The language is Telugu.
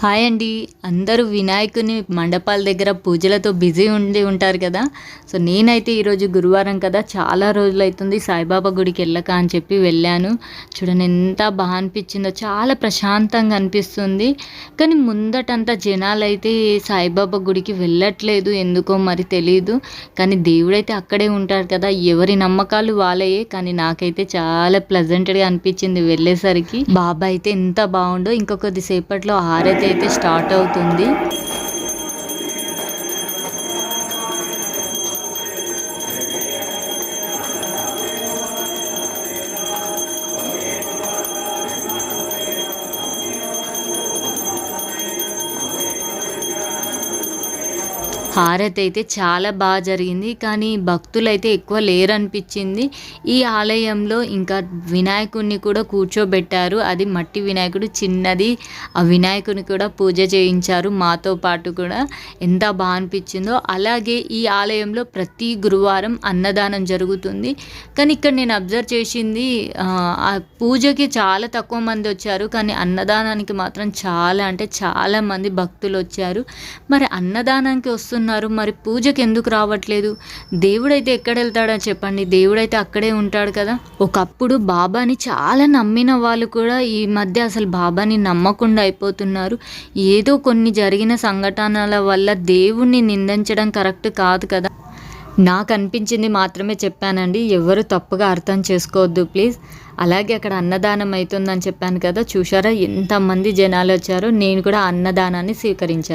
హాయ్ అండి. అందరూ వినాయకుని మండపాల దగ్గర పూజలతో బిజీ ఉండి ఉంటారు కదా. సో నేనైతే ఈరోజు గురువారం కదా చాలా రోజులు అవుతుంది సాయిబాబా గుడికి వెళ్ళక అని చెప్పి వెళ్ళాను. చూడండి ఎంత బాగా అనిపించిందో చాలా ప్రశాంతంగా అనిపిస్తుంది. కానీ ముందటంతా జనాలు అయితే సాయిబాబా గుడికి వెళ్ళట్లేదు ఎందుకో మరి తెలియదు కానీ దేవుడైతే అక్కడే ఉంటారు కదా ఎవరి నమ్మకాలు వాళ్ళయే. కానీ నాకైతే చాలా ప్లెజెంట్గా అనిపించింది వెళ్ళేసరికి. బాబా అయితే ఎంత బాగుండో ఇంకొకది సేపట్లో ఆరైతే అయితే స్టార్ట్ అవుతుంది హారతి అయితే చాలా బాగా జరిగింది. కానీ భక్తులు అయితే ఎక్కువ లేరనిపించింది. ఈ ఆలయంలో ఇంకా వినాయకుడిని కూడా కూర్చోబెట్టారు. అది మట్టి వినాయకుడు చిన్నది. ఆ వినాయకుని కూడా పూజ చేయించారు మాతో పాటు కూడా. ఎంత బాగా అనిపించిందో. అలాగే ఈ ఆలయంలో ప్రతి గురువారం అన్నదానం జరుగుతుంది. కానీ ఇక్కడ నేను అబ్జర్వ్ చేసింది ఆ పూజకి చాలా తక్కువ మంది వచ్చారు. కానీ అన్నదానానికి మాత్రం చాలా అంటే చాలా మంది భక్తులు వచ్చారు. మరి అన్నదానానికి వస్తున్న ఉన్నారు. మరి పూజకి ఎందుకు రావట్లేదు? దేవుడైతే ఎక్కడ వెళ్తాడని చెప్పండి? దేవుడైతే అక్కడే ఉంటాడు కదా. ఒకప్పుడు బాబాని చాలా నమ్మిన వాళ్ళు కూడా ఈ మధ్య అసలు బాబాని నమ్మకుండా అయిపోతున్నారు. ఏదో కొన్ని జరిగిన సంఘటనల వల్ల దేవుణ్ణి నిందించడం కరెక్ట్ కాదు కదా. నాకు అనిపించింది మాత్రమే చెప్పానండి. ఎవరు తప్పుగా అర్థం చేసుకోవద్దు ప్లీజ్. అలాగే అక్కడ అన్నదానం అవుతుందని చెప్పాను కదా. చూసారా ఎంతమంది జనాలు వచ్చారో. నేను కూడా అన్నదానాన్ని స్వీకరించాను